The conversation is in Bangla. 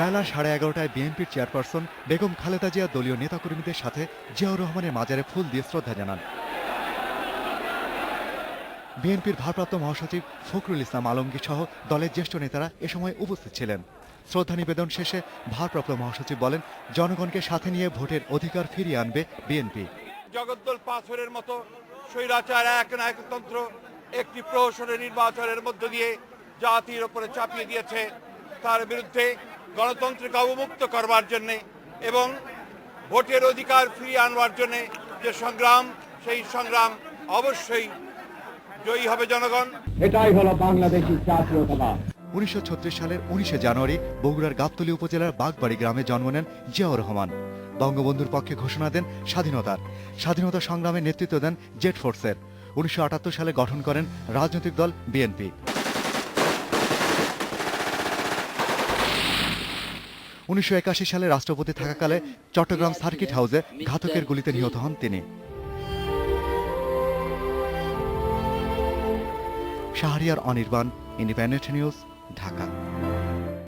বেলা সাড়ে এগারোটায় বিএনপির চেয়ারপারসন বেগম খালেদা জিয়া দলীয় নেতাকর্মীদের সাথে জিয়াউর রহমানের মাজারে ফুল দিয়ে শ্রদ্ধা জানান। বিএনপির ভারপ্রাপ্ত মহাসচিব ফখরুল ইসলাম আলমগীর সহ দলের জ্যেষ্ঠ নেতারা এ সময় উপস্থিত ছিলেন। শ্রদ্ধা নিবেদন শেষে ভারপ্রাপ্ত মহাসচিব বলেন, জনগণকে সাথে নিয়ে ভোটের অধিকার ফিরিয়ে আনবে বিএনপি। জগদ্দল পাথরের মতো স্বৈরাচার এক নায়কতন্ত্র একটি প্রহসনের নির্বাচনের মধ্য দিয়ে জাতির ওপরে চাপিয়ে দিয়েছে তার বিরুদ্ধে গণতন্ত্রকে অবমুক্ত করবার জন্যে এবং ভোটের অধিকার ফিরিয়ে আনবার জন্যে যে সংগ্রাম সেই সংগ্রাম অবশ্যই জয়ী হবে জনগণ। এটাই হলো বাংলাদেশি জাতীয়তাবাদ। উনিশশো সালের উনিশে জানুয়ারি বগুড়ার গাবতলী উপজেলার বাগবাড়ি গ্রামে জন্ম নেন জিয়াউর রহমান। বঙ্গবন্ধুর পক্ষে ঘোষণা দেন স্বাধীনতার। স্বাধীনতা সংগ্রামে নেতৃত্ব দেন জেট ফোর্সের। উনিশশো আটাত্তর সালে গঠন করেন রাজনৈতিক দল বিএনপি। উনিশশো একাশি সালে রাষ্ট্রপতি থাকাকালে চট্টগ্রাম সার্কিট হাউসে ঘাতকের গুলিতে নিহত হন তিনি। Shahriar Anirban, Independent News, Dhaka.